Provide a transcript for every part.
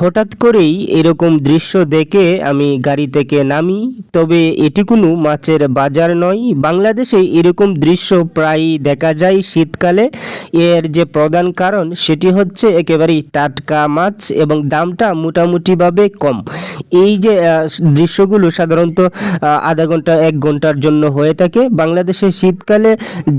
হঠাৎ করেই এরকম দৃশ্য দেখে আমি গাড়ি থেকে নামি। তবে এটি কোনো মাছের বাজার নয়। বাংলাদেশে এরকম দৃশ্য প্রায়ই দেখা যায় শীতকালে। এর যে প্রধান কারণ, সেটি হচ্ছে একেবারেই টাটকা মাছ এবং দামটা মোটামুটিভাবে কম। এই যে দৃশ্যগুলো সাধারণত আধা ঘণ্টা, এক ঘণ্টার জন্য হয়ে থাকে। বাংলাদেশে শীতকালে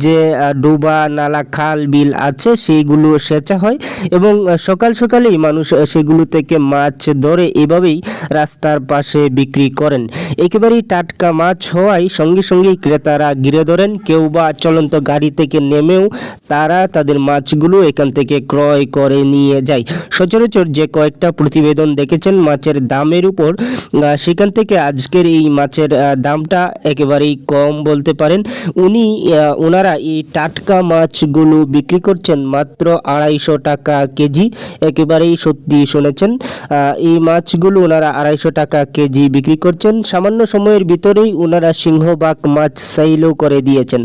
যে ডোবা, নালা, খাল, বিল আছে, সেইগুলো সেচা হয় এবং সকাল সকালেই মানুষ সেগুলো থেকে মাছ ধরে এভাবেই রাস্তার পাশে বিক্রি করেন। একেবারেই টাটকা মাছ হওয়ায় সঙ্গে সঙ্গেই ক্রেতারা ঘিরে ধরেন, কেউ বা চলন্ত গাড়ি থেকে নেমেও তারা তাদের মাছগুলো এখান থেকে ক্রয় করে নিয়ে যায়। সচরাচর যে কয়েকটা প্রতিবেদন দেখেছেন মাছের দামের উপর সেখান থেকে আজকের এই মাছের দামটা একেবারেই কম বলতে পারেন। উনি ওনারা এই টাটকা মাছগুলো বিক্রি করছেন মাত্র আড়াইশো টাকা কেজি। একেবারেই সত্যি শুনেছেন। এই মাছগুলো ওনারা আড়াইশো টাকা কেজি বিক্রি করছেন। সামান্য সময়ের ভিতরেই ওনারা সিংহবাগ মাছ সেলও করে দিয়েছেন।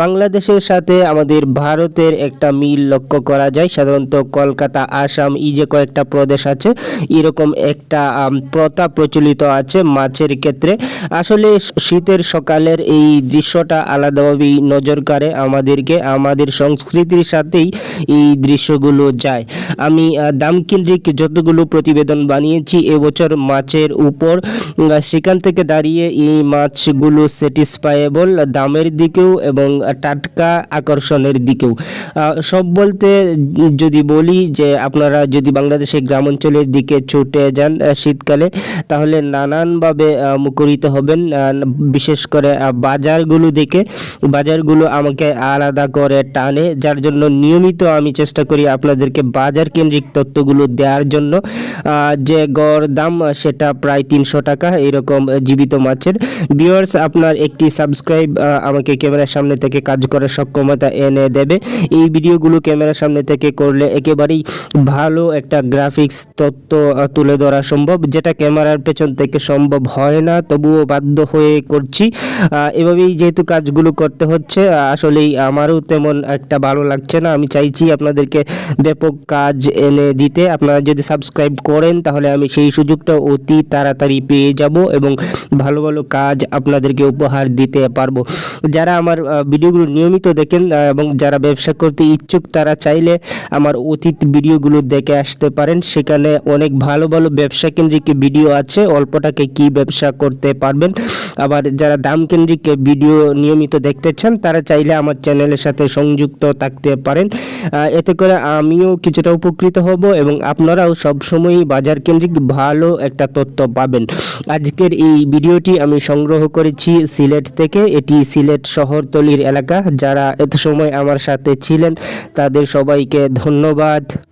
বাংলাদেশের সাথে আমাদের ভারতের একটা মিল লক্ষ্য করা যায়। সাধারণত কলকাতা, আসাম, এই যে কয়েকটা প্রদেশ আছে, এরকম একটা প্রথা প্রচলিত আছে মাছের ক্ষেত্রে। আসলে শীতের সকালের এই দৃশ্যটা আলাদাভাবেই নজর কাড়ে আমাদেরকে, আমাদের সংস্কৃতির সাথেই এই দৃশ্যগুলো যায়। আমি দামকেন্দ্রিক যতগুলো প্রতিবেদন বানিয়েছি, এবছর মাছের উপর সেখান থেকে দাঁড়িয়ে এই মাছগুলো স্যাটিসফায়েবল দামের দিকেও এবং টাটকা আকর্ষণের দিকেও। সব বলতে যদি বলি যে আপনারা যদি বাংলাদেশের গ্রাম অঞ্চলের দিকে ছুটে যান শীতকালে, তাহলে নানানভাবে মুখরিত হবেন বিশেষ করে বাজারগুলো দেখে। বাজারগুলো আমাকে আলাদা করে টানে, যার জন্য নিয়মিত আমি চেষ্টা করি আপনাদেরকে বাজার কেন্দ্রিক তথ্যগুলো দেওয়ার জন্য। যে গড় দাম আহ, সেটা প্রায় তিনশো টাকা এরকম জীবিত মাছের। ভিউয়ার্স আপনার একটি সাবস্ক্রাইব আমাকে ক্যামেরার সামনে থেকে কাজ করার সক্ষমতা এনে দেবে। এই ভিডিওগুলো ক্যামেরার সামনে থেকে করলে একেবারেই ভালো একটা গ্রাফিক্স আহ, তুলে ধরা সম্ভব যেটা ক্যামেরার পেছন থেকে সম্ভব হয় না তবুও বাধ্য হয়ে করছি। এভাবেই যেহেতু কাজগুলো করতে হচ্ছে আসলেই আমারও তেমন একটা ভালো লাগছে না। আমি চাইছি আপনাদেরকে ব্যাপক কাজ এনে দিতে। আপনারা যদি সাবস্ক্রাইব করেন তাহলে আমি সেই সুযোগটা অতি তাড়াতাড়ি পেয়ে যাব এবং ভালো ভালো কাজ আপনাদেরকে উপহার দিতে পারব। যারা আমার ভিডিওগুলো নিয়মিত দেখেন এবং যারা ব্যবসা করতে ইচ্ছুক, তারা চাইলে আমার অতীত ভিডিওগুলো দেখে আসতে পারেন। সেখানে অনেক ভালো ভালো ব্যবসা কেন্দ্রিক ভিডিও আছে অল্প টাকায় কী ব্যবসা করতে পারবেন। আবার যারা দাম কেন্দ্রিক ভিডিও নিয়মিত দেখতে চান, তারা চাইলে আমার চ্যানেলের সাথে সংযুক্ত থাকতে পারেন। এতে করে আমিও কিছুটা উপকৃত হব এবং আপনারাও সবসময়ই বাজার কেন্দ্রিক ভালো একটা তথ্য পাবেন। আজকের এই ভিডিওটি আমি সংগ্রহ করেছি সিলেট থেকে। এটি সিলেট শহরতলির এলাকা। যারা এত সময় আমার সাথে ছিলেন, তাদের সবাইকে ধন্যবাদ।